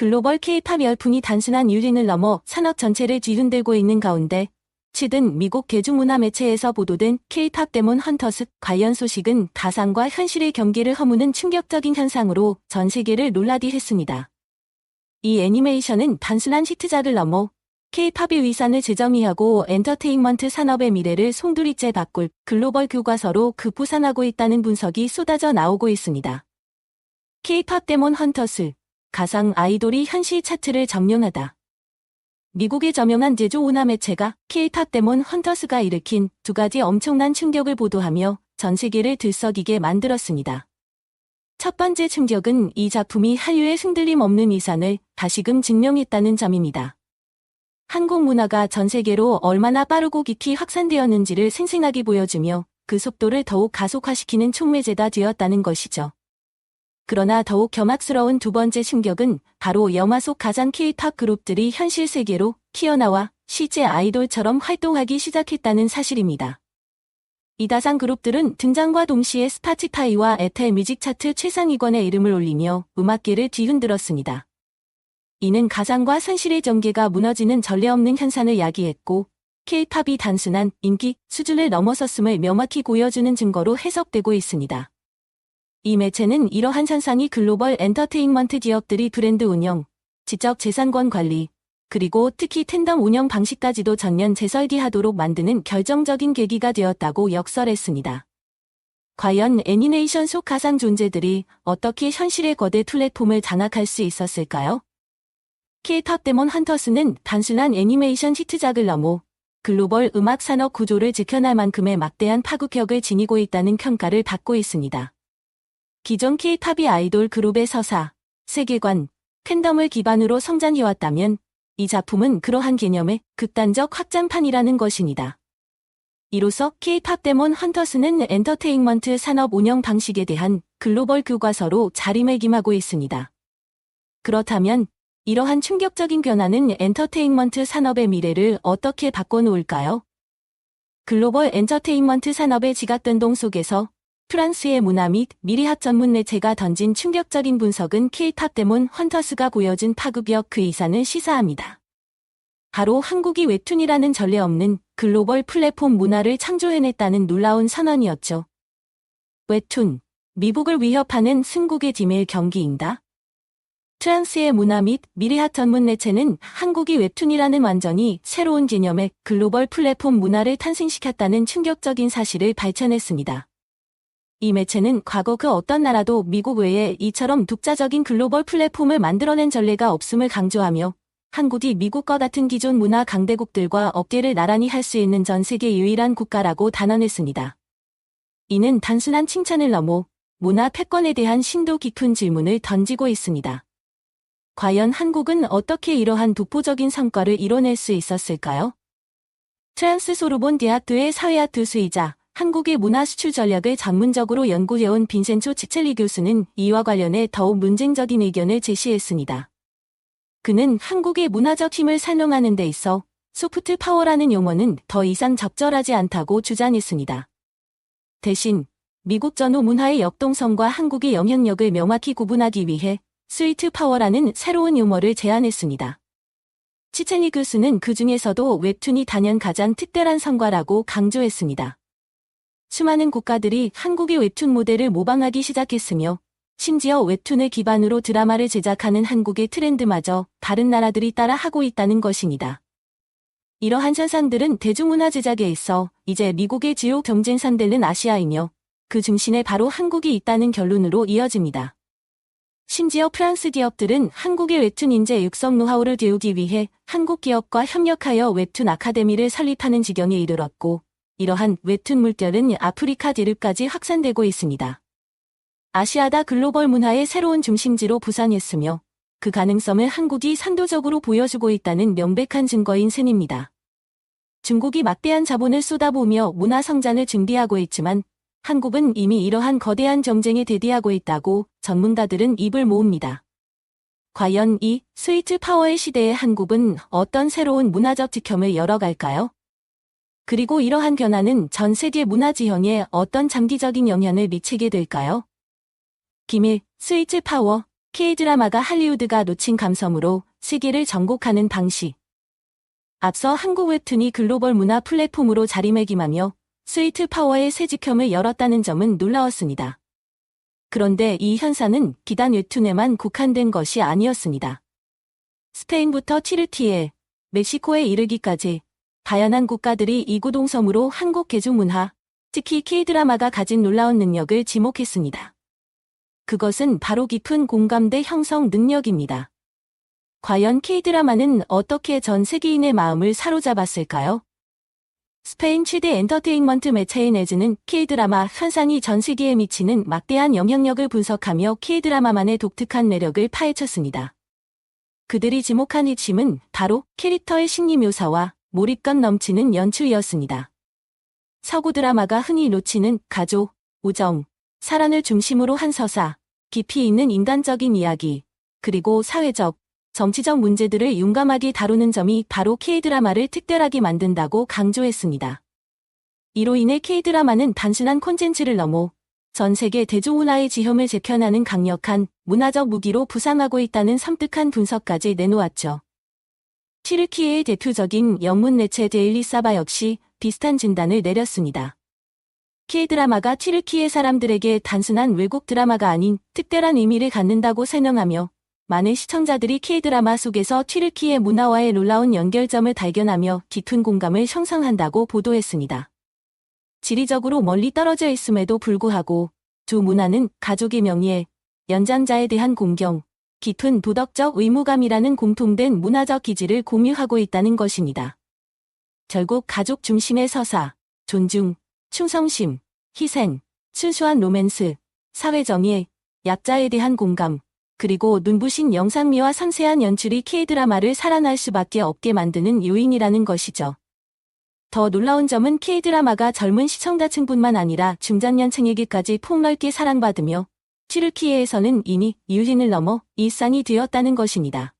글로벌 K-팝 열풍이 단순한 유행을 넘어 산업 전체를 뒤흔들고 있는 가운데 최근 미국 대중문화 매체에서 보도된 K-팝 데몬 헌터스 관련 소식은 가상과 현실의 경계를 허무는 충격적인 현상으로 전 세계를 놀라게 했습니다. 이 애니메이션은 단순한 히트작을 넘어 K-팝의 위상을 재정의하고 엔터테인먼트 산업의 미래를 송두리째 바꿀 글로벌 교과서로 급부상하고 있다는 분석이 쏟아져 나오고 있습니다. K-팝 데몬 헌터스 가상 아이돌이 현실 차트를 점령하다. 미국의 저명한 제조 오나 매체가 K-팝 데몬 헌터스가 일으킨 두 가지 엄청난 충격을 보도하며 전 세계를 들썩이게 만들었습니다. 첫 번째 충격은 이 작품이 한류의 흔들림 없는 이상을 다시금 증명했다는 점입니다. 한국 문화가 전 세계로 얼마나 빠르고 깊이 확산되었는지를 생생하게 보여주며 그 속도를 더욱 가속화시키는 촉매제가 되었다는 것이죠. 그러나 더욱 겸악스러운 두 번째 충격은 바로 영화 속 가장 K-팝 그룹들이 현실 세계로 튀어나와 실제 아이돌처럼 활동하기 시작했다는 사실입니다. 이 다산 그룹들은 등장과 동시에 스파티파이와 에텔 뮤직 차트 최상위권의 이름을 올리며 음악계를 뒤흔들었습니다. 이는 가상과 현실의 전개가 무너지는 전례 없는 현상을 야기했고 K-팝이 단순한 인기 수준을 넘어섰음을 명확히 보여주는 증거로 해석되고 있습니다. 이 매체는 이러한 현상이 글로벌 엔터테인먼트 기업들이 브랜드 운영, 지적 재산권 관리, 그리고 특히 텐덤 운영 방식까지도 전면 재설계하도록 만드는 결정적인 계기가 되었다고 역설했습니다. 과연 애니메이션 속 가상 존재들이 어떻게 현실의 거대 플랫폼을 장악할 수 있었을까요? K-팝 데몬 헌터스는 단순한 애니메이션 히트작을 넘어 글로벌 음악 산업 구조를 지켜낼 만큼의 막대한 파급력을 지니고 있다는 평가를 받고 있습니다. 기존 K-팝이 아이돌 그룹의 서사, 세계관, 팬덤을 기반으로 성장해왔다면 이 작품은 그러한 개념의 극단적 확장판이라는 것입니다. 이로써 K-팝 데몬 헌터스는 엔터테인먼트 산업 운영 방식에 대한 글로벌 교과서로 자리매김하고 있습니다. 그렇다면 이러한 충격적인 변화는 엔터테인먼트 산업의 미래를 어떻게 바꿔놓을까요? 글로벌 엔터테인먼트 산업의 지각변동 속에서 프랑스의 문화 및 미래학 전문 매체가 던진 충격적인 분석은 K-팝 데몬 헌터스가 보여준 파급력 그 이상을 시사합니다. 바로 한국이 웹툰이라는 전례 없는 글로벌 플랫폼 문화를 창조해냈다는 놀라운 선언이었죠. 웹툰, 미국을 위협하는 승국의 디메일 경기인다. 프랑스의 문화 및 미래학 전문 매체는 한국이 웹툰이라는 완전히 새로운 개념의 글로벌 플랫폼 문화를 탄생시켰다는 충격적인 사실을 발견했습니다. 이 매체는 과거 그 어떤 나라도 미국 외에 이처럼 독자적인 글로벌 플랫폼을 만들어낸 전례가 없음을 강조하며 한국이 미국과 같은 기존 문화 강대국들과 어깨를 나란히 할 수 있는 전 세계 유일한 국가라고 단언했습니다. 이는 단순한 칭찬을 넘어 문화 패권에 대한 심도 깊은 질문을 던지고 있습니다. 과연 한국은 어떻게 이러한 독보적인 성과를 이뤄낼 수 있었을까요? 트란스 소르본 대학교의 사회학 교수이자 한국의 문화 수출 전략을 전문적으로 연구해온 빈센초 치첼리 교수는 이와 관련해 더욱 문쟁적인 의견을 제시했습니다. 그는 한국의 문화적 힘을 설명하는 데 있어 소프트 파워라는 용어는 더 이상 적절하지 않다고 주장했습니다. 대신 미국 전후 문화의 역동성과 한국의 영향력을 명확히 구분하기 위해 스위트 파워라는 새로운 용어를 제안했습니다. 치첼리 교수는 그 중에서도 웹툰이 단연 가장 특별한 성과라고 강조했습니다. 수많은 국가들이 한국의 웹툰 모델을 모방하기 시작했으며 심지어 웹툰을 기반으로 드라마를 제작하는 한국의 트렌드마저 다른 나라들이 따라 하고 있다는 것입니다. 이러한 현상들은 대중문화 제작에 있어 이제 미국의 주요 경쟁상 되는 아시아이며 그 중심에 바로 한국이 있다는 결론으로 이어집니다. 심지어 프랑스 기업들은 한국의 웹툰 인재 육성 노하우를 배우기 위해 한국 기업과 협력하여 웹툰 아카데미를 설립하는 지경에 이르렀고 이러한 웹툰 물결은 아프리카 대륙까지 확산되고 있습니다. 아시아다 글로벌 문화의 새로운 중심지로 부상했으며 그 가능성을 한국이 산도적으로 보여주고 있다는 명백한 증거인 셈입니다. 중국이 막대한 자본을 쏟아부으며 문화 성장을 준비하고 있지만 한국은 이미 이러한 거대한 경쟁에 대비하고 있다고 전문가들은 입을 모읍니다. 과연 이 스위트 파워의 시대에 한국은 어떤 새로운 문화적 지점을 열어갈까요? 그리고 이러한 변화는 전 세계 문화 지형에 어떤 장기적인 영향을 미치게 될까요? 김일 스위트 파워 K드라마가 할리우드가 놓친 감성으로 세계를 정복하는 방식. 앞서 한국 웹툰이 글로벌 문화 플랫폼으로 자리매김하며 스위트 파워의 새 직혐을 열었다는 점은 놀라웠습니다. 그런데 이 현상은 기단 웹툰에만 국한된 것이 아니었습니다. 스페인부터 티르티에, 멕시코에 이르기까지 다양한 국가들이 이구동성으로 한국 개중 문화, 특히 K드라마가 가진 놀라운 능력을 지목했습니다. 그것은 바로 깊은 공감대 형성 능력입니다. 과연 K드라마는 어떻게 전 세계인의 마음을 사로잡았을까요? 스페인 최대 엔터테인먼트 매체인 에즈는 K드라마 현상이 전 세계에 미치는 막대한 영향력을 분석하며 K드라마만의 독특한 매력을 파헤쳤습니다. 그들이 지목한 핵심은 바로 캐릭터의 심리 묘사와 몰입감 넘치는 연출이었습니다. 서구 드라마가 흔히 놓치는 가족, 우정, 사랑을 중심으로 한 서사, 깊이 있는 인간적인 이야기, 그리고 사회적, 정치적 문제들을 용감하게 다루는 점이 바로 K드라마를 특별하게 만든다고 강조했습니다. 이로 인해 K드라마는 단순한 콘텐츠를 넘어 전 세계 대중문화의 지형을 재편하는 강력한 문화적 무기로 부상하고 있다는 섬뜩한 분석까지 내놓았죠. 티르키예의 대표적인 영문 매체 데일리 사바 역시 비슷한 진단을 내렸습니다. K드라마가 티르키예 사람들에게 단순한 외국 드라마가 아닌 특별한 의미를 갖는다고 설명하며 많은 시청자들이 K드라마 속에서 티르키예 문화와의 놀라운 연결점을 발견하며 깊은 공감을 형성한다고 보도했습니다. 지리적으로 멀리 떨어져 있음에도 불구하고 두 문화는 가족의 명예에 연장자에 대한 공경, 깊은 도덕적 의무감이라는 공통된 문화적 기질을 공유하고 있다는 것입니다. 결국 가족 중심의 서사, 존중, 충성심, 희생, 순수한 로맨스, 사회정의, 약자에 대한 공감, 그리고 눈부신 영상미와 상세한 연출이 K드라마를 살아날 수밖에 없게 만드는 요인이라는 것이죠. 더 놀라운 점은 K드라마가 젊은 시청자층뿐만 아니라 중장년층에게까지 폭넓게 사랑받으며 튀르키예에서는 이미 유진을 넘어 일상이 되었다는 것입니다.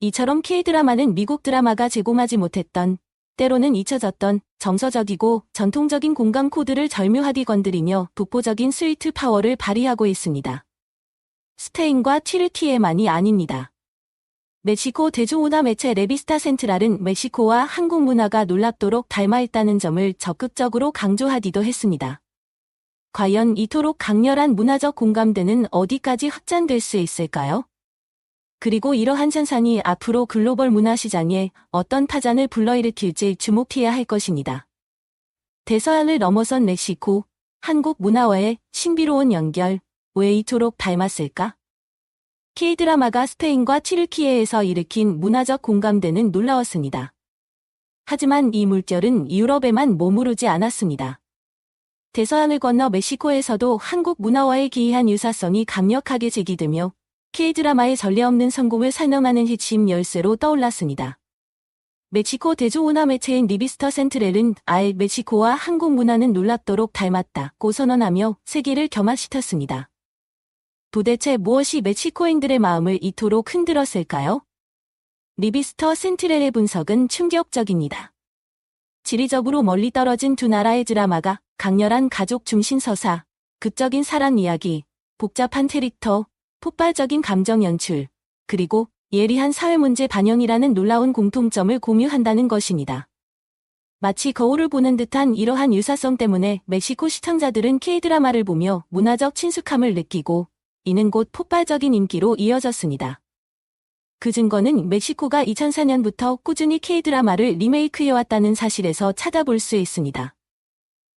이처럼 K드라마는 미국 드라마가 제공하지 못했던 때로는 잊혀졌던 정서적이고 전통적인 공감 코드를 절묘하게 건드리며 독보적인 스위트 파워를 발휘하고 있습니다. 스페인과 튀르키예만이 아닙니다. 멕시코 대중문화 매체 레비스타 센트랄은 멕시코와 한국 문화가 놀랍도록 닮아있다는 점을 적극적으로 강조하기도 했습니다. 과연 이토록 강렬한 문화적 공감대는 어디까지 확장될 수 있을까요? 그리고 이러한 현상이 앞으로 글로벌 문화 시장에 어떤 파장을 불러일으킬지 주목해야 할 것입니다. 대서양을 넘어선 멕시코, 한국 문화와의 신비로운 연결, 왜 이토록 닮았을까? K드라마가 스페인과 튀르키예에서 일으킨 문화적 공감대는 놀라웠습니다. 하지만 이 물결은 유럽에만 머무르지 않았습니다. 대서양을 건너 멕시코에서도 한국 문화와의 기이한 유사성이 강력하게 제기되며 K드라마의 전례 없는 성공을 설명하는 핵심 열쇠로 떠올랐습니다. 멕시코 대중문화 매체인 리비스터 센트렐은 아예 멕시코와 한국 문화는 놀랍도록 닮았다고 선언하며 세계를 겸합시켰습니다. 도대체 무엇이 멕시코인들의 마음을 이토록 흔들었을까요? 리비스터 센트렐의 분석은 충격적입니다. 지리적으로 멀리 떨어진 두 나라의 드라마가 강렬한 가족 중심 서사, 극적인 사랑 이야기, 복잡한 캐릭터, 폭발적인 감정 연출, 그리고 예리한 사회 문제 반영이라는 놀라운 공통점을 공유한다는 것입니다. 마치 거울을 보는 듯한 이러한 유사성 때문에 멕시코 시청자들은 K드라마를 보며 문화적 친숙함을 느끼고 이는 곧 폭발적인 인기로 이어졌습니다. 그 증거는 멕시코가 2004년부터 꾸준히 K드라마를 리메이크해왔다는 사실에서 찾아볼 수 있습니다.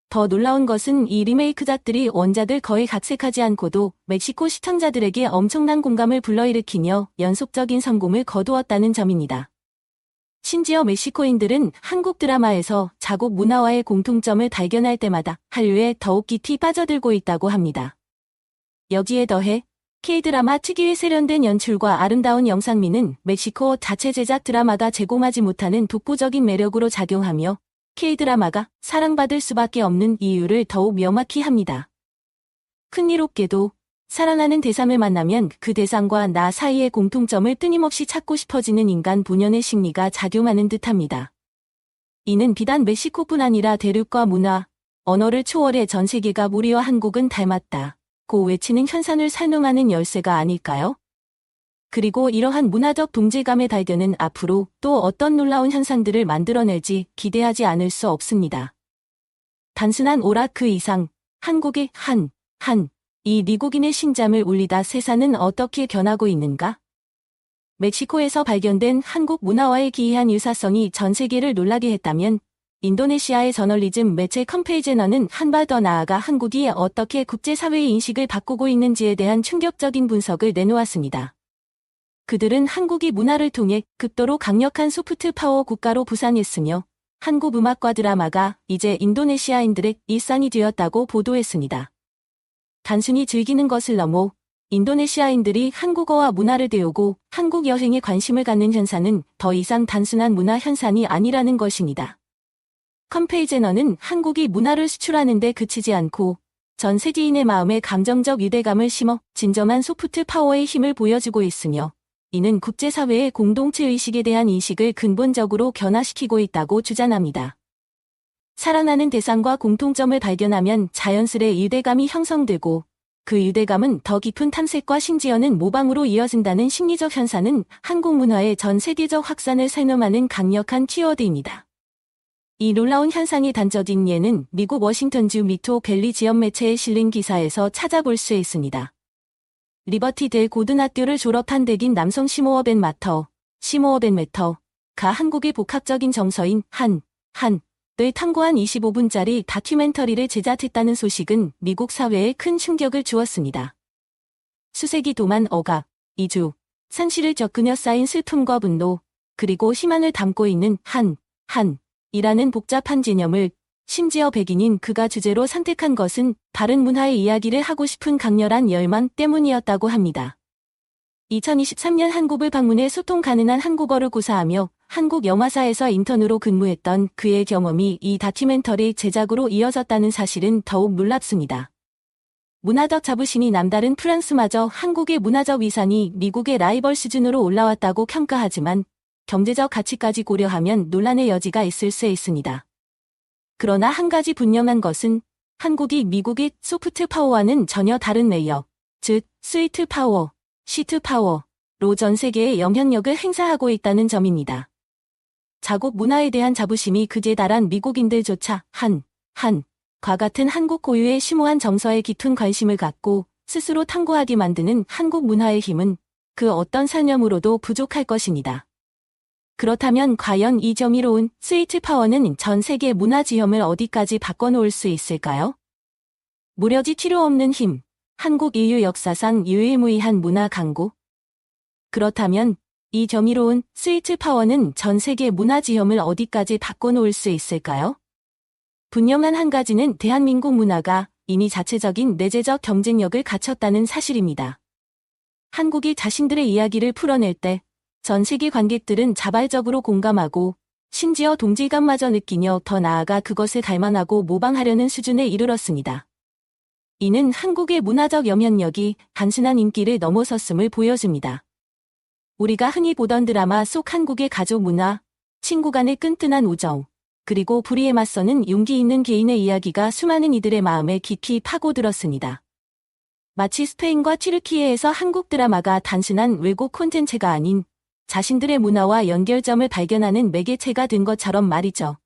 더 놀라운 것은 이 리메이크작들이 원작을 거의 각색하지 않고도 멕시코 시청자들에게 엄청난 공감을 불러일으키며 연속적인 성공을 거두었다는 점입니다. 심지어 멕시코인들은 한국 드라마에서 자국 문화와의 공통점을 발견할 때마다 한류에 더욱 깊이 빠져들고 있다고 합니다. 여기에 더해 K드라마 특유의 세련된 연출과 아름다운 영상미는 멕시코 자체 제작 드라마가 제공하지 못하는 독보적인 매력으로 작용하며 K드라마가 사랑받을 수밖에 없는 이유를 더욱 명확히 합니다. 흥미롭게도 사랑하는 대상을 만나면 그 대상과 나 사이의 공통점을 끊임없이 찾고 싶어지는 인간 본연의 심리가 작용하는 듯합니다. 이는 비단 멕시코뿐 아니라 대륙과 문화, 언어를 초월해 전 세계가 무리와 한국은 닮았다. 고 외치는 현상을 설명하는 열쇠가 아닐까요? 그리고 이러한 문화적 동질감의 발견은 앞으로 또 어떤 놀라운 현상들을 만들어낼지 기대하지 않을 수 없습니다. 단순한 오락 그 이상, 한국의 한, 한, 이 미국인의 심장을 울리다 세상은 어떻게 변하고 있는가? 멕시코에서 발견된 한국 문화와의 기이한 유사성이 전 세계를 놀라게 했다면 인도네시아의 저널리즘 매체 컴페이제너는 한 발 더 나아가 한국이 어떻게 국제사회의 인식을 바꾸고 있는지에 대한 충격적인 분석을 내놓았습니다. 그들은 한국이 문화를 통해 극도로 강력한 소프트 파워 국가로 부상했으며 한국 음악과 드라마가 이제 인도네시아인들의 일상이 되었다고 보도했습니다. 단순히 즐기는 것을 넘어 인도네시아인들이 한국어와 문화를 배우고 한국 여행에 관심을 갖는 현상은 더 이상 단순한 문화 현상이 아니라는 것입니다. 컴페이제너는 한국이 문화를 수출하는 데 그치지 않고 전 세계인의 마음에 감정적 유대감을 심어 진정한 소프트 파워의 힘을 보여주고 있으며 이는 국제사회의 공동체 의식에 대한 인식을 근본적으로 변화시키고 있다고 주장합니다. 살아나는 대상과 공통점을 발견하면 자연스레 유대감이 형성되고 그 유대감은 더 깊은 탐색과 심지어는 모방으로 이어진다는 심리적 현상은 한국 문화의 전 세계적 확산을 설명하는 강력한 키워드입니다. 이 놀라운 현상의 단적인 예는 미국 워싱턴주 미토 벨리 지역 매체에 실린 기사에서 찾아볼 수 있습니다. 리버티 델 고등학교를 졸업한 백인 남성 시모어 벤 마터, 시모어벤 매터가 한국의 복합적인 정서인 한, 한, 을 탐구한 25분짜리 다큐멘터리를 제작했다는 소식은 미국 사회에 큰 충격을 주었습니다. 수세기 도만 억압, 이주, 산시를 겪으며 쌓인 슬픔과 분노, 그리고 희망을 담고 있는 한, 한, 이라는 복잡한 개념을 심지어 백인인 그가 주제로 선택한 것은 다른 문화의 이야기를 하고 싶은 강렬한 열망 때문이었다고 합니다. 2023년 한국을 방문해 소통 가능한 한국어를 구사하며 한국 영화사에서 인턴으로 근무했던 그의 경험이 이 다큐멘터리 제작으로 이어졌다는 사실은 더욱 놀랍습니다. 문화적 자부심이 남다른 프랑스마저 한국의 문화적 위상이 미국의 라이벌 수준으로 올라왔다고 평가하지만 경제적 가치까지 고려하면 논란의 여지가 있을 수 있습니다. 그러나 한 가지 분명한 것은 한국이 미국의 소프트 파워와는 전혀 다른 레이어, 즉 스위트 파워, 시트 파워로 전 세계에 영향력을 행사하고 있다는 점입니다. 자국 문화에 대한 자부심이 그제 달한 미국인들조차 한, 한, 과 같은 한국 고유의 심오한 정서에 깊은 관심을 갖고 스스로 탐구하게 만드는 한국 문화의 힘은 그 어떤 설명으로도 부족할 것입니다. 그렇다면 과연 이 점이로운 스위트 파워는 전 세계 문화 지형을 어디까지 바꿔놓을 수 있을까요? 무려지 필요 없는 힘, 한국 인류 역사상 유일무이한 문화 강국. 그렇다면 이 점이로운 스위트 파워는 전 세계 문화 지형을 어디까지 바꿔놓을 수 있을까요? 분명한 한 가지는 대한민국 문화가 이미 자체적인 내재적 경쟁력을 갖췄다는 사실입니다. 한국이 자신들의 이야기를 풀어낼 때 전 세계 관객들은 자발적으로 공감하고 심지어 동질감마저 느끼며 더 나아가 그것을 갈망하고 모방하려는 수준에 이르렀습니다. 이는 한국의 문화적 염연력이 단순한 인기를 넘어섰음을 보여줍니다. 우리가 흔히 보던 드라마 속 한국의 가족 문화, 친구 간의 끈끈한 우정, 그리고 불의에 맞서는 용기 있는 개인의 이야기가 수많은 이들의 마음에 깊이 파고들었습니다. 마치 스페인과 튀르키예에서 한국 드라마가 단순한 외국 콘텐츠가 아닌 자신들의 문화와 연결점을 발견하는 매개체가 된 것처럼 말이죠.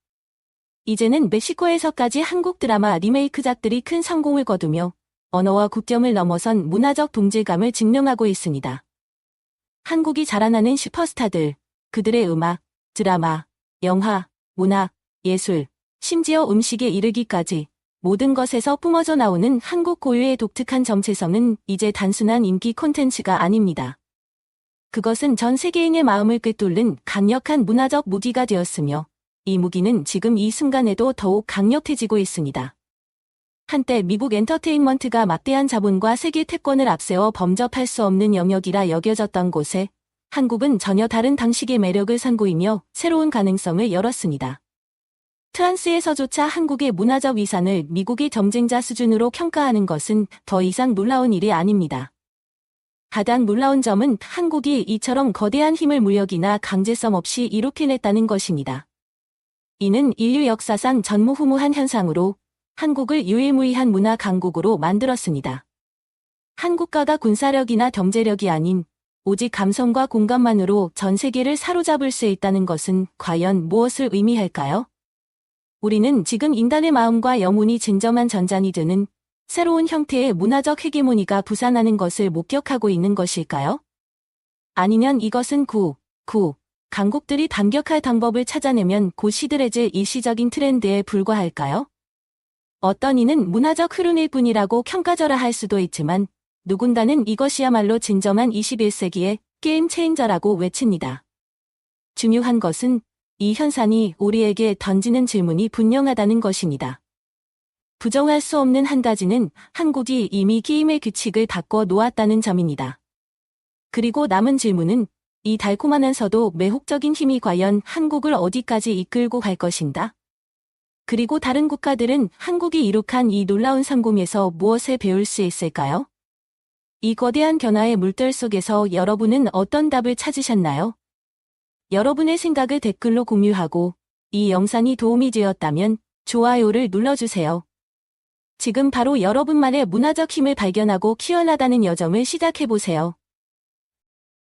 이제는 멕시코에서까지 한국 드라마 리메이크작들이 큰 성공을 거두며 언어와 국경을 넘어선 문화적 동질감을 증명하고 있습니다. 한국이 자라나는 슈퍼스타들, 그들의 음악, 드라마, 영화, 문학, 예술, 심지어 음식에 이르기까지 모든 것에서 뿜어져 나오는 한국 고유의 독특한 정체성은 이제 단순한 인기 콘텐츠가 아닙니다. 그것은 전 세계인의 마음을 꿰뚫는 강력한 문화적 무기가 되었으며 이 무기는 지금 이 순간에도 더욱 강력해지고 있습니다. 한때 미국 엔터테인먼트가 막대한 자본과 세계 태권을 앞세워 범접할 수 없는 영역이라 여겨졌던 곳에 한국은 전혀 다른 방식의 매력을 선보이며 새로운 가능성을 열었습니다. 트란스에서조차 한국의 문화적 위상을 미국의 점쟁자 수준으로 평가하는 것은 더 이상 놀라운 일이 아닙니다. 가장 놀라운 점은 한국이 이처럼 거대한 힘을 무역이나 강제성 없이 이롭게 냈다는 것입니다. 이는 인류 역사상 전무후무한 현상으로 한국을 유일무이한 문화 강국으로 만들었습니다. 한국가가 군사력이나 경제력이 아닌 오직 감성과 공감만으로 전 세계를 사로잡을 수 있다는 것은 과연 무엇을 의미할까요? 우리는 지금 인간의 마음과 영혼이 진정한 전장이 되는 새로운 형태의 문화적 헤게모니가 부산하는 것을 목격하고 있는 것일까요? 아니면 이것은 구, 구, 강국들이 반격할 방법을 찾아내면 곧 시들해질 일시적인 트렌드에 불과할까요? 어떤 이는 문화적 흐름일 뿐이라고 평가절하 할 수도 있지만 누군가는 이것이야말로 진정한 21세기의 게임 체인저라고 외칩니다. 중요한 것은 이 현상이 우리에게 던지는 질문이 분명하다는 것입니다. 부정할 수 없는 한 가지는 한국이 이미 게임의 규칙을 바꿔 놓았다는 점입니다. 그리고 남은 질문은 이 달콤하면서도 매혹적인 힘이 과연 한국을 어디까지 이끌고 갈 것인가? 그리고 다른 국가들은 한국이 이룩한 이 놀라운 성공에서 무엇을 배울 수 있을까요? 이 거대한 변화의 물결 속에서 여러분은 어떤 답을 찾으셨나요? 여러분의 생각을 댓글로 공유하고 이 영상이 도움이 되었다면 좋아요를 눌러주세요. 지금 바로 여러분만의 문화적 힘을 발견하고 키워나가는 여정을 시작해보세요.